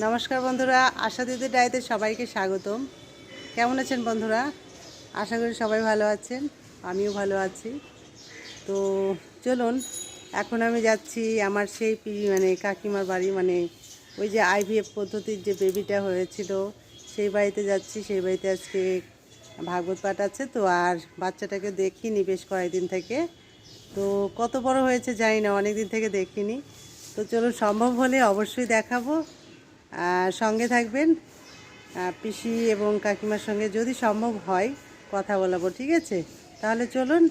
নমস্কার বন্ধুরা, আশা দিদি ডায়েতে সবাইকে স্বাগতম। কেমন আছেন বন্ধুরা? আশা করি সবাই ভালো আছেন, আমিও ভালো আছি। তো চলুন, এখন আমি যাচ্ছি আমার সেই মানে কাকিমার বাড়ি মানে ওই যে আইভিএফ পদ্ধতির যে বেবিটা হয়েছিল, সেই বাড়িতে যাচ্ছি। সেই বাড়িতে আজকে ভাগবত পাঠ আছে, তো আর বাচ্চাটাকে দেখিনি বেশ কয়েকদিন থেকে। তো কত বড় হয়েছে জানি না অনেক দিন থেকে দেখিনি। তো চলুন, সম্ভব হলে অবশ্যই দেখাবো। সঙ্গে থাকবেন। পিসি এবং কাকিমার সঙ্গে যদি সম্ভব হয় কথা বলাবো, ঠিক আছে? তাহলে চলুন।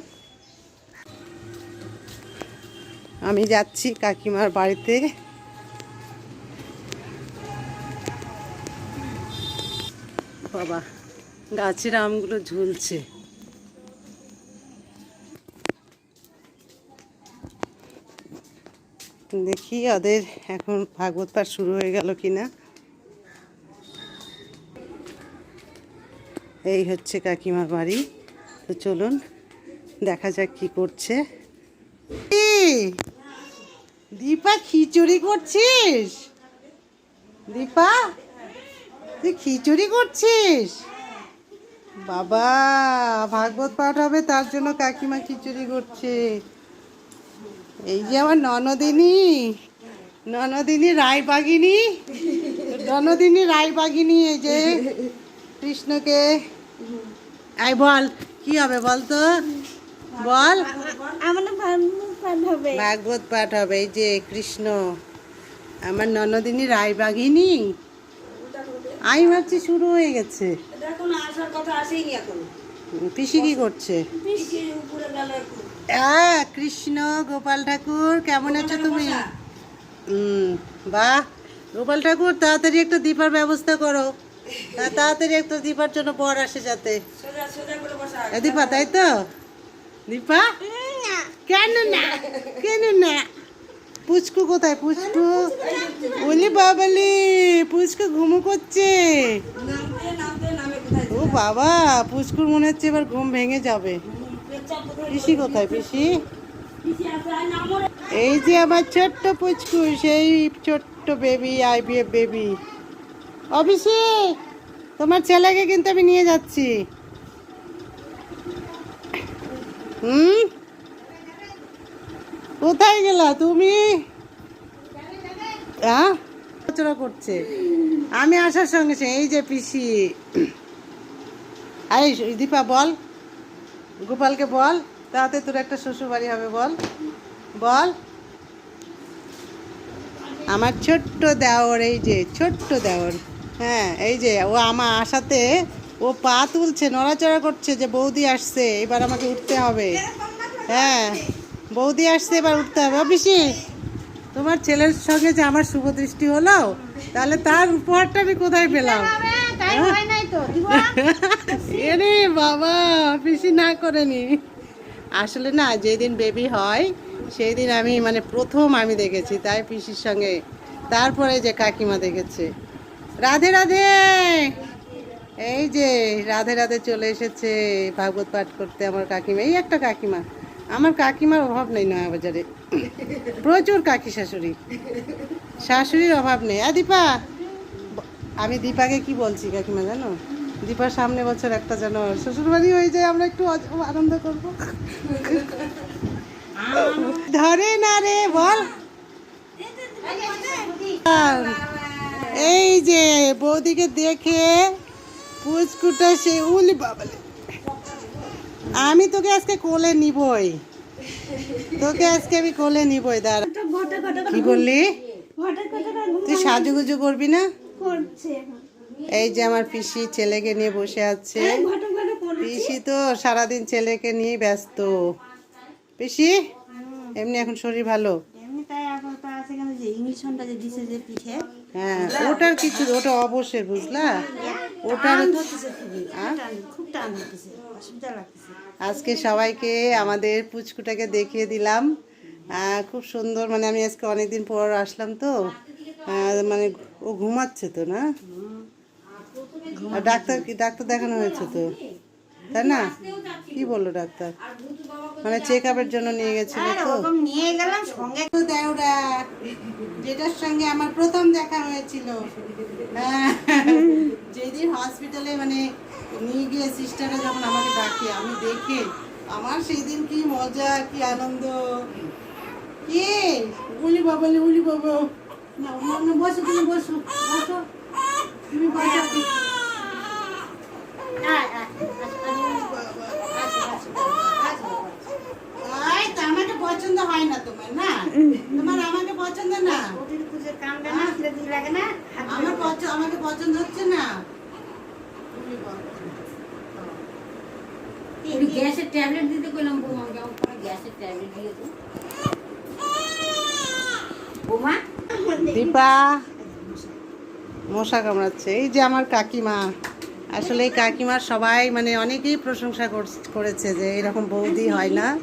আমি যাচ্ছি কাকিমার বাড়িতে। বাবা, গাছের আমগুলো ঝুলছে। দেখি ওদের এখন ভাগবত পাঠ শুরু হয়ে গেল কিনা। এই হচ্ছে কাকিমার বাড়ি। তো চলুন, দেখা যাক কি করছে। দীপা, খিচুড়ি করছিস? দীপা, তুই খিচুড়ি করছিস? বাবা, ভাগবত পাঠ হবে, তার জন্য কাকিমা খিচুড়ি করছে। এই যে আমার ননদিনী ননদিনী রায়বাগিনী ননদিনী রায়বাগিনী এই যে কৃষ্ণকে? আই বল কি হবে বল তো? বল। ভাগবত পাঠ হবে। এই যে কৃষ্ণ। আমার ননদিনী রায়বাগিনী। আমি ভাবছি শুরু হয়ে গেছে। এখন আসার কথা আসেনি এখন। পিসি কি করছে? হ্যাঁ কৃষ্ণ গোপাল ঠাকুর কেমন আছো তুমি? হুম বাহ। গোপাল ঠাকুর তাড়াতাড়ি একটা দীপার ব্যবস্থা করো। তাড়াতাড়ি একটা দীপার জন্য বর আসে যাতে। সোজা সোজা করে বসা। এ দীপা তাই তো? দীপা? কেন না? কেন না? পুচকু কোথায়? পুচকু? বলি বাবালি পুচকু ঘুমো করছে। নামতে নামতে নামে কোথায় ও বাবা পুচকুর মনে হচ্ছে এবার ঘুম ভেঙে যাবে। পিসি কোথায় পিসি। এই যে আমার ছোট্ট পুচকু সেই ছোট্ট বেবি আইবিএফ বেবি। অফিসে? তোমার ছেলেকে কিন্তু আমি নিয়ে যাচ্ছি। হুম? কোথায় গেলা তুমি? হ্যাঁ? করছে। আমি আসার সঙ্গে সঙ্গে, এই যে পিসি। আরে, দীপা, বল। গোপালকে বল। তাতে তোর একটা শ্বশুর বাড়ি হবে, বল। বল। আমার ছোট্ট দেওর, এই যে ছোট্ট দেওর। হ্যাঁ এই যে ও আমার আশাতে ও পা তুলছে নড়াচড়া করছে যে বৌদি আসছে এবার আমাকে উঠতে হবে। হ্যাঁ বৌদি আসছে এবার উঠতে হবে। অফিসি তোমার ছেলের সঙ্গে যে আমার শুভ দৃষ্টি হলো তাহলে তার উপহারটা আমি কোথায় পেলাম? হয় এরে বাবা পিসি না করেনি আসলে না যেদিন বেবি হয় সেই দিন আমি মানে প্রথম আমি দেখেছি তাই পিসির সঙ্গে। তারপরে যে কাকিমা দেখেছে। রাধে রাধে এই যে রাধে রাধে চলে এসেছে ভাগবত পাঠ করতে আমার কাকিমা এই একটা কাকিমা আমার কাকিমার অভাব নেই নয়া বাজারে প্রচুর কাকি শাশুড়ি শাশুড়ির অভাব নেই আ দীপা আমি দীপাকে কি বলছি কাকিমা জানো দীপার সামনে বছর একটা যেন শ্বশুরবাড়ি হয়ে যায় আমরা একটু আনন্দ করব ধরে না রে বল এই যে বৌদিকে দেখে পুচকুটা সে উলি বাবালে। আমি তোকে আজকে কোলে নিবই। তোকে আজকে আমি কোলে নিবই দাঁড়া। কি বললি? ঘটা তুই সাজুগুজু করবি না? এই যে আমার পিসি ছেলেকে নিয়ে বসে আছে। পিসি তো সারাদিন ছেলেকে নিয়ে ব্যস্ত। পিসি এমনি এখন শরীর ভালো? যে ইংলিশনটা যে দিছে যে পিঠে হ্যাঁ ওটার কিছু ওটা অবশ্যই বুঝলা? ওটার হ্যাঁ? খুব টান হতেছে অসুবিধা লাগতেছে। আজকে সবাইকে আমাদের পুচকুটাকে দেখিয়ে দিলাম। খুব সুন্দর মানে আমি আজকে অনেকদিন পর আসলাম তো। মানে ও ঘুমাচ্ছে তো না? ডাক্তার কি ডাক্তার দেখানো হয়েছে তো? তাই না? কি বলল ডাক্তার? মানে চেক আপের জন্য নিয়ে গেছিল তো? নিয়ে গেলাম সঙ্গে তো দেওরা যেটার সঙ্গে আমার প্রথম দেখা হয়েছিল। হ্যাঁ, যেদিন হসপিটালে মানে নিয়ে গিয়ে সিস্টাররা যখন আমাকে ডাকে আমি দেখে আমার সেই দিন কি মজা কি আনন্দ। কে? উলি বাবা উলি বাবা। না বসো তুমি বসো বসো। তুমি বসো। আমাকে পছন্দ হয় না তোমার না? তোমার আমাকে পছন্দ না? ওদের পুজোর কামটা না ফিরে দিন লাগে না? হাত ধরে আমার আমাকে পছন্দ হচ্ছে না? গ্যাসের ট্যাবলেট দিতে কইলাম বৌমাকে আমার গ্যাসের ট্যাবলেট দিয়ে তো বৌমা? দীপা মশা কামড়াচ্ছে। এই যে আমার কাকিমা। আসলে এই কাকিমার সবাই মানে অনেকেই প্রশংসা কর- করেছে যে এরকম বৌদি হয় না।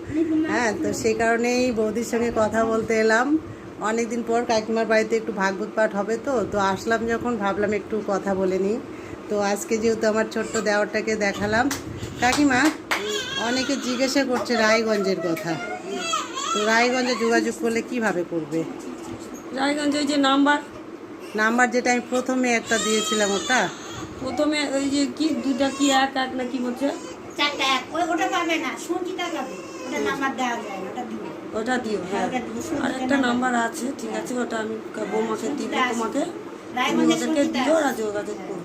হ্যাঁ তো সেই কারণেই বৌদির সঙ্গে কথা বলতে এলাম। অনেকদিন পর কাকিমার বাড়িতে একটু ভাগবত পাঠ হবে তো তো আসলাম যখন ভাবলাম একটু কথা বলে নিই। তো আজকে যেহেতু আমার ছোট্ট দেওয়ারটাকে দেখালাম। কাকিমা অনেকে জিজ্ঞাসা করছে রায়গঞ্জের কথা। তো রায়গঞ্জে যোগাযোগ করলে কীভাবে করবে? রায়গঞ্জ ওই যে নাম্বার। নাম্বার যেটা আমি প্রথমে একটা দিয়েছিলাম ওটা। প্রথমে ওই যে কি দুটা কি এক এক না কি বলছে? চারটা এক। ওই ওটা পাবে না সঞ্চিতা পাবে? ওটা নাম্বার দেওয়া যায় ওটা দিবে ওটা দিও হ্যাঁ। ওটা দিও, সঞ্চিতা আর একটা নাম্বার। আছে ঠিক আছে ওটা আমি বৌমাকে দিব তোমাকে। ওদেরকে দিও। যোগাযোগ করো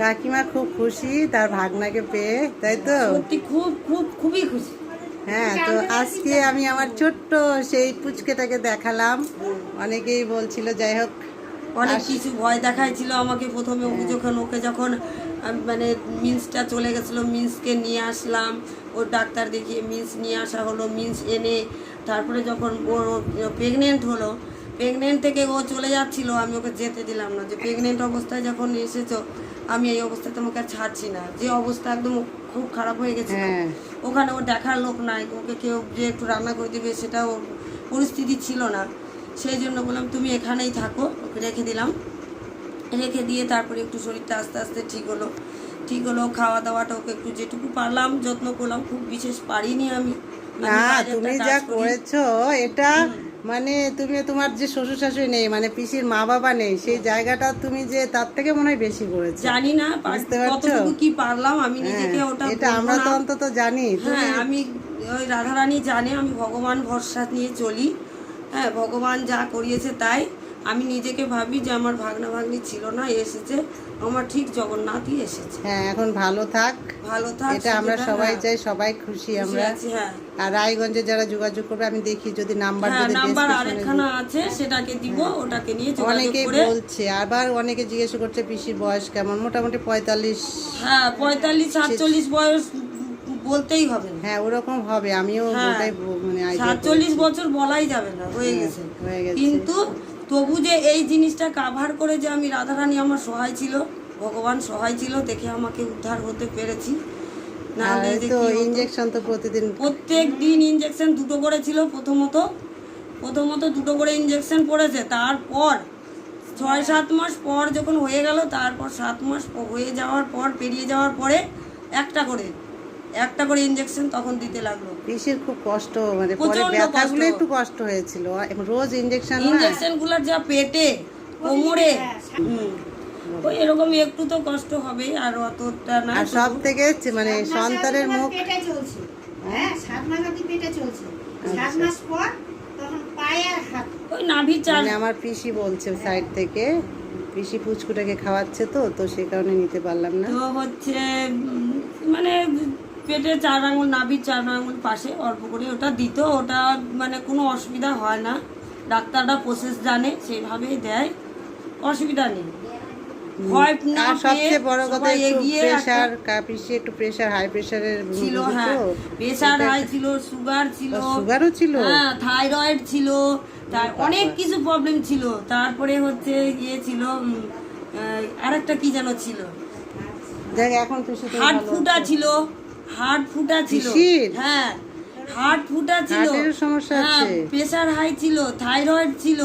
কাকিমা খুব খুশি তার ভাগনাকে পেয়ে তাই তো? সত্যি খুব খুব খুবই খুশি। হ্যাঁ তো আজকে আমি আমার ছোট্ট সেই পুচকেটাকে দেখালাম। অনেকেই বলছিল যাই হোক অনেক কিছু ভয় দেখাইছিল আমাকে প্রথমে ও যখন ওকে যখন মানে মিন্সটা চলে গেছিল মিন্সকে নিয়ে আসলাম। ওর ডাক্তার দেখিয়ে মিন্স নিয়ে আসা হলো মিন্স এনে তারপরে যখন ওর প্রেগনেন্ট হলো প্রেগনেন্ট থেকে ও চলে যাচ্ছিল আমি ওকে যেতে দিলাম না। যে প্রেগনেন্ট অবস্থায় যখন এসেছ আমি এই অবস্থায় তোমাকে আর ছাড়ছি না। যে অবস্থা একদম খুব খারাপ হয়ে গেছে হ্যাঁ। ওখানে ও দেখার লোক নাই ওকে কেউ যে একটু রান্না করে দিবে সেটাও পরিস্থিতি ছিল না। সেই জন্য বললাম তুমি এখানেই থাকো। ওকে রেখে দিলাম। রেখে দিয়ে তারপরে একটু শরীরটা আস্তে আস্তে ঠিক হলো। ঠিক হলো খাওয়া দাওয়াটা ওকে একটু যেটুকু পারলাম যত্ন করলাম। খুব বিশেষ পারিনি আমি। না তুমি যা করি। করেছ এটা মানে তুমি তোমার যে শ্বশুর শাশুড়ি নেই মানে পিসির মা বাবা নেই সেই জায়গাটা তুমি যে তার থেকে মনে হয় বেশি করেছ। জানি না বুঝতে পারছ? কি পারলাম আমি নিজেকে হ্যাঁ, ওটা এটা আমরা তো অন্তত জানি। হ্যাঁ আমি ওই রাধারানী জানে আমি ভগবান ভরসা নিয়ে চলি। হ্যাঁ ভগবান যা করিয়েছে তাই। আমি নিজেকে ভাবি যে আমার ভাগনা ভাগ্নি ছিল না এসেছে। আমার ঠিক জগন্নাথই এসেছে। হ্যাঁ এখন ভালো থাক। ভালো থাক এটা আমরা সবাই হ্যাঁ, চাই সবাই খুশি আমরা। হ্যাঁ। আর রায়গঞ্জে যারা যোগাযোগ করবে আমি দেখি যদি নাম্বার হ্যাঁ যদি নাম্বার আরেকখানা আছে সেটাকে দিব ওটাকে নিয়ে যোগাযোগ অনেকেই বলছে আবার অনেকে জিজ্ঞেস করছে পিসির বয়স কেমন? মোটামুটি পঁয়তাল্লিশ হ্যাঁ পঁয়তাল্লিশ সাতচল্লিশ বয়স বলতেই হবে না হ্যাঁ ওরকম হবে আমিও হ্যাঁ। ওটাই মানে সাতচল্লিশ। বছর বলাই যাবে না হয়ে গেছে হয়ে গেছে। কিন্তু তবু যে এই জিনিসটা কাভার করে যে আমি রাধারানী আমার সহায় ছিল ভগবান সহায় ছিল দেখে আমাকে উদ্ধার হতে পেরেছি আর নাহলে এই যে তো ইঞ্জেকশন তো প্রতিদিন প্রত্যেক দিন ইঞ্জেকশন দুটো করে ছিল প্রথমত প্রথমত দুটো করে ইঞ্জেকশন পড়েছে তারপর ছয় সাত মাস পর যখন হয়ে গেল তারপর সাত মাস হয়ে যাওয়ার পর পেরিয়ে যাওয়ার পরে একটা করে একটা করে ইঞ্জেকশন তখন দিতে লাগল। পিসির খুব কষ্ট? মানে পরে ব্যথাগুলো একটু কষ্ট হয়েছিল। এখন রোজ ইঞ্জেকশন না ইঞ্জেকশনগুলার যা পেটে কোমরে ওই এরকম একটু তো কষ্ট হবে আর অতটা না আর সব থেকে মানে সন্তানের মুখ পেটে চলছে। হ্যাঁ সাত মাস অব্দি পেটে চলছে। সাত মাস পর তখন পায়ে আর হাত ওই নাভির চাল। মানে আমার পিসি বলছে সাইড থেকে পিসি পুচকুটাকে খাওয়াচ্ছে তো তো সেই কারণে নিতে পারলাম না। তো হচ্ছে মানে পেটে চার আঙুল নাভির চার আঙুল পাশে অল্প করে ওটা দিত ওটা মানে কোনো অসুবিধা হয় না। ডাক্তাররা প্রসেস জানে সেইভাবেই দেয়। অসুবিধা নেই। ভয় না সবচেয়ে বড় কথা এগিয়ে একটা- হাই প্রেশারের ছিল হ্যাঁ। হাই ছিল সুগার ছিল সুগারও ছিল? হ্যাঁ থাইরয়েড ছিল তার অনেক কিছু প্রবলেম ছিল। তারপরে হচ্ছে ইয়ে ছিল আরেকটা কি যেন ছিল? দেখ এখন তো হার্ট ফুটা ছিল। হার্ট ফুটা ছিল হ্যাঁ হার্ট ফুটা ছিল সমস্যা হ্যাঁ আছে? প্রেসার হাই ছিল থাইরয়েড ছিল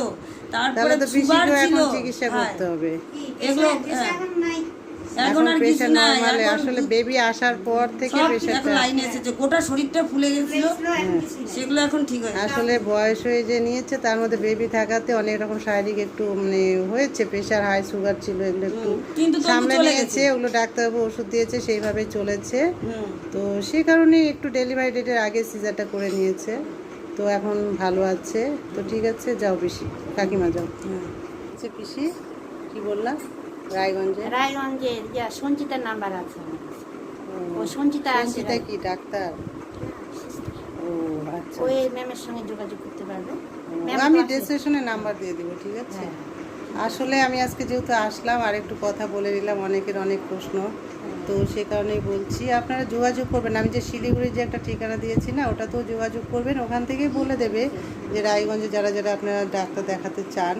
তারপরে তো সুগার ছিল চিকিৎসা হ্যাঁ। করতে হবে এগুলো। এখন প্রেশার নর্মালে আসলে বেবি আসার পর থেকে প্রেশারটা লাইনে এসেছে গোটা শরীরটা ফুলে গেছিল। এগুলো এখন কিছু নেই। সেগুলো এখন ঠিক হয়েছে আসলে বয়স হয়ে যে নিয়েছে তার মধ্যে বেবি থাকাতে অনেক রকম শারীরিক একটু মানে হয়েছে। প্রেশার হাই সুগার ছিল এগুলো একটু নিয়েছে। ওগুলো ডাক্তারবাবু ওষুধ দিয়েছে সেইভাবেই চলেছে। তো সেই কারণে একটু ডেলিভারি ডেটের আগে সিজারটা করে নিয়েছে। তো এখন ভালো আছে। তো ঠিক আছে যাও পিসি। কাকিমা যাও। আচ্ছা পিসি কি বললাম রায়গঞ্জে? রায়গঞ্জের ইয়া সঞ্চিতার নাম্বার আছে ও সঞ্চিতা সঞ্চিতা কি ডাক্তার? ও আচ্ছা ওই ম্যামের সঙ্গে যোগাযোগ করতে পারবে। আমি ডেসক্রিপশনে নাম্বার দিয়ে দিব ঠিক আছে? হ্যাঁ। আসলে আমি আজকে যেহেতু আসলাম আর একটু কথা বলে নিলাম অনেকের অনেক প্রশ্ন। তো সে কারণেই বলছি আপনারা যোগাযোগ করবেন। আমি যে শিলিগুড়ির যে একটা ঠিকানা দিয়েছি না ওটাতেও যোগাযোগ করবেন। ওখান থেকেই বলে দেবে যে রায়গঞ্জে যারা যারা আপনারা ডাক্তার দেখাতে চান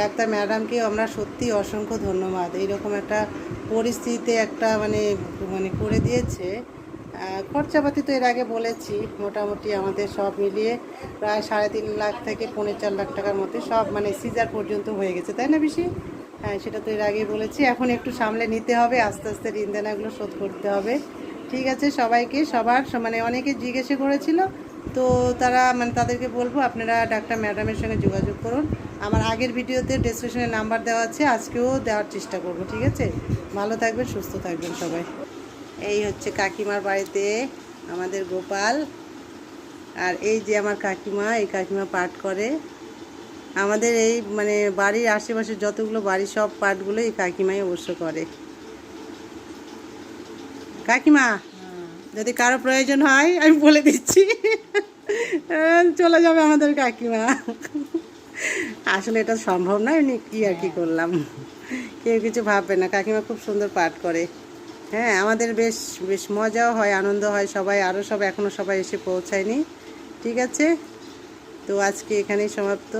ডাক্তার ম্যাডামকে আমরা সত্যি অসংখ্য ধন্যবাদ। এইরকম একটা পরিস্থিতিতে একটা মানে মানে করে দিয়েছে। খরচাপাতি তো এর আগে বলেছি, মোটামুটি আমাদের সব মিলিয়ে প্রায় সাড়ে তিন লাখ থেকে পৌনে চার লাখ টাকার মধ্যে সব মানে সিজার পর্যন্ত হয়ে গেছে, তাই না বেশি হ্যাঁ সেটা তো এর আগেই বলেছি। এখন একটু সামলে নিতে হবে, আস্তে আস্তে ঋণ দেনাগুলো শোধ করতে হবে। ঠিক আছে, সবাইকে সবার মানে অনেকে জিজ্ঞেসে করেছিল, তো তারা মানে তাদেরকে বলব, আপনারা ডাক্তার ম্যাডামের সঙ্গে যোগাযোগ করুন। আমার আগের ভিডিওতে ডেসক্রিপশনে নাম্বার দেওয়া আছে, আজকেও দেওয়ার চেষ্টা করব, ঠিক আছে? ভালো থাকবেন, সুস্থ থাকবেন সবাই। এই হচ্ছে কাকিমার বাড়িতে আমাদের গোপাল। আর এই যে আমার কাকিমা, এই কাকিমা পাঠ করে। আমাদের এই মানে বাড়ির আশেপাশে যতগুলো বাড়ি সব পাঠগুলো এই কাকিমাই অবশ্য করে। কাকিমা, যদি কারও প্রয়োজন হয়, আমি বলে দিচ্ছি। চলে যাবে আমাদের কাকিমা। আসলে এটা সম্ভব নয় উনি কি আর কি করলাম? কেউ কিছু ভাববে না কাকিমা খুব সুন্দর পাঠ করে। হ্যাঁ আমাদের বেশ বেশ মজাও হয় আনন্দ হয় সবাই আরও সব এখনও সবাই এসে পৌঁছায়নি। ঠিক আছে? তো আজকে এখানেই সমাপ্ত।